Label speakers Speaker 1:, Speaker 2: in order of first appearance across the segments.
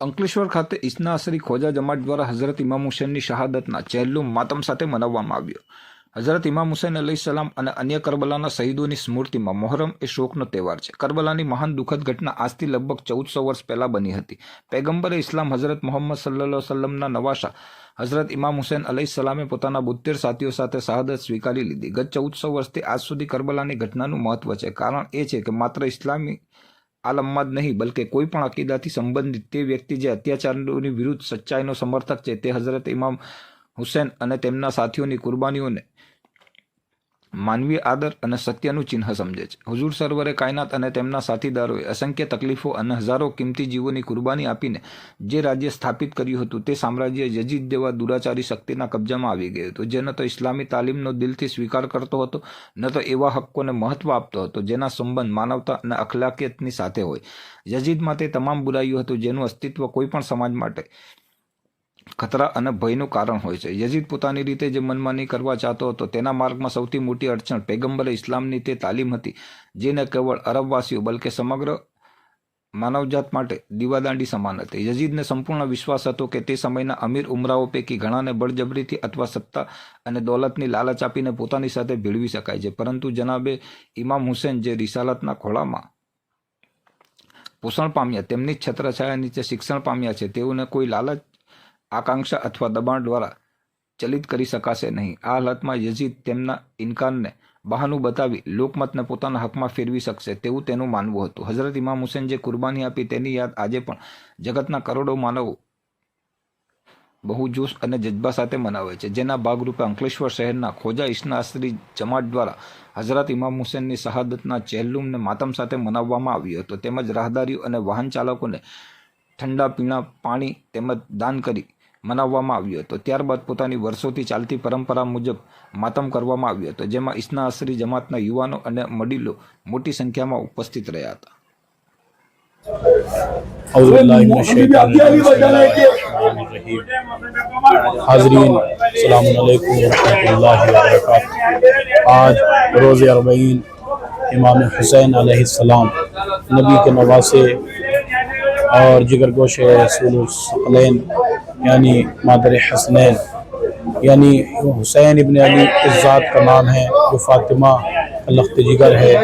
Speaker 1: અંકલેશ્વર ખાતે ઇસ્ના અસરી ખોજા જમાત દ્વારા હઝરત ઇમામ હુસેનની શહાદતના ચહેલું માતમ સાથે મનાવવામાં આવ્યો. હઝરત ઇમામ હુસેન અલી સલામ અને અન્ય કરબલાના શહીદોની સ્મૃતિમાં મોહરમ એ શોકનો તહેવાર છે. કરબલાની મહાન દુઃખદ ઘટના આજથી લગભગ ચૌદસો વર્ષ પહેલાં બની હતી. પેગંબરે ઇસ્લામ હઝરત મોહમ્મદ સલ્લા સલ્લમના નવાશા હઝરત ઇમામ હુસેન અલી સલામે પોતાના બોતેર સાથીઓ સાથે શહાદત સ્વીકારી લીધી. ગત ચૌદસો વર્ષથી આજ સુધી કરબલાની ઘટનાનું મહત્વ છે. કારણ એ છે કે માત્ર ઇસ્લામી આલમમાં જ નહીં, બલકે કોઈ પણ અકીદાથી સંબંધિત તે વ્યક્તિ જે અત્યાચારોની વિરુદ્ધ સચ્ચાઈનો સમર્થક છે તે હઝરત ઇમામ હુસેન અને તેમના સાથીઓની કુરબાનીઓને માનવીય આદર અને સત્યનું ચિહ્ન સમજે છે. હુજુર સરવરે કાયનાત અને તેમના સાથીદારોએ અસંખ્ય તકલીફો અને હજારો કિંમતી જીવોની કુરબાની આપીને જે રાજ્ય સ્થાપિત કર્યું હતું તે સામ્રાજ્ય યજીદ જેવા દુરાચારી શક્તિના કબજામાં આવી ગયું હતું. જે ન તો ઇસ્લામી તાલીમનો દિલથી સ્વીકાર કરતો હતો, ન તો એવા હક્કોને મહત્વ આપતો હતો જેના સંબંધ માનવતા અને અખલાકિયતની સાથે હોય. યજીદમાં તે તમામ બુરાયું હતું જેનું અસ્તિત્વ કોઈ પણ સમાજ માટે ખતરા અને ભયનું કારણ હોય છે. યઝીદ પોતાની રીતે જે મનમાની કરવા ચાહતો હતો, તેના માર્ગમાં સૌથી મોટી અડચણ પેગંબરે ઇસ્લામની તે તાલીમ હતી, જેને કેવળ અરબવાસીઓ, બલકે સમગ્ર માનવજાત માટે દીવાદાંડી સમાન હતી. યઝીદને સંપૂર્ણ વિશ્વાસ હતો કે તે સમયના અમીર ઉમરાઓ પૈકી ઘણાને બળજબરીથી અથવા સત્તા અને દોલતની લાલચ આપીને પોતાની સાથે ભેળવી શકાય છે. પરંતુ જનાબે ઇમામ હુસેન જે રિસાલતના ખોળામાં પોષણ પામ્યા, તેમની છત્રછાયા નીચે શિક્ષણ પામ્યા છે, તેઓને કોઈ લાલચ આકાંક્ષા અથવા દબાણ દ્વારા ચલિત કરી શકાશે નહીં. આ હાલતમાં યઝીદ તેમના ઇનકારને બહાનું બતાવી લોકમતને પોતાના હકમાં ફેરવી શકશે તેવું તેનું માનવું હતું. હઝરત ઇમામ હુસેન જે કુરબાની આપી તેની યાદ આજે પણ જગતના કરોડો માનવો બહુ જોશ અને જજ્બા સાથે મનાવે છે. જેના ભાગરૂપે અંકલેશ્વર શહેરના ખોજા ઇસ્ના અસરી જમાત દ્વારા હઝરત ઇમામ હુસેનની શહાદતના ચહેલુમને માતમ સાથે મનાવવામાં આવ્યો હતો. તેમજ રાહદારીઓ અને વાહન ચાલકોને ઠંડા પીણા પાણી તેમજ દાન કરી મનાવવામાં આવ્યો હતો. ત્યારબાદ પોતાની વર્ષોથી ચાલતી પરંપરા મુજબ માતમ કરવામાં આવ્યો હતો، જેમાં ઇસ્ના અસરી જમાતના યુવાનો અને મડીલો મોટી સંખ્યામાં ઉપસ્થિત રહ્યા હતા.
Speaker 2: حاضرین السلام علیکم ورحمت اللہ وبرکاتہ آج روز اربعین امام حسین علیہ السلام نبی کے نواسے اور جگر رسول الصلین یعنی مادر حسنین یعنی حسین ابن علی اس ذات کا نام ہے، جو فاطمہ لخت جگر ہے،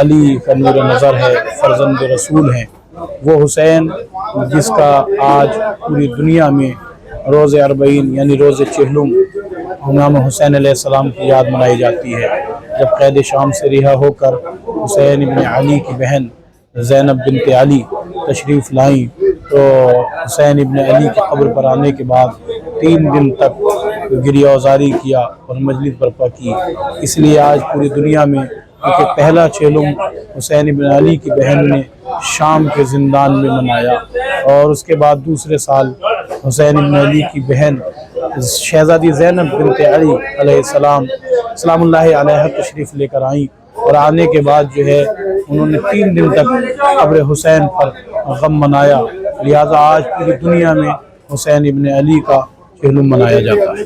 Speaker 2: علی کا نور نظر ہے، فرزند رسول ہیں۔ وہ حسین جس کا آج پوری دنیا میں روز اربعین یعنی روز چہلوں امام حسین علیہ السلام کی یاد منائی جاتی ہے۔ جب قید شام سے رہا ہو کر حسین ابن علی کی بہن زینب بنت علی تشریف لائیں تو حسین ابن علی کی قبر پر آنے کے بعد تین دن تک گریہ اوزاری کیا اور مجلس برپا کی۔ اس لیے آج پوری دنیا میں کہ پہلا چیلم حسین ابن علی کی بہن نے شام کے زندان میں منایا اور اس کے بعد دوسرے سال حسین ابن علی کی بہن شہزادی زینب بنت علی علیہ السلام سلام اللہ علیہ تشریف لے کر آئیں اور آنے کے بعد جو ہے انہوں نے تین دن تک قبر حسین پر غم منایا۔ लिहाजा आज पूरी दुनिया में हुसैन इबन अली का चेलुम मनाया जाता है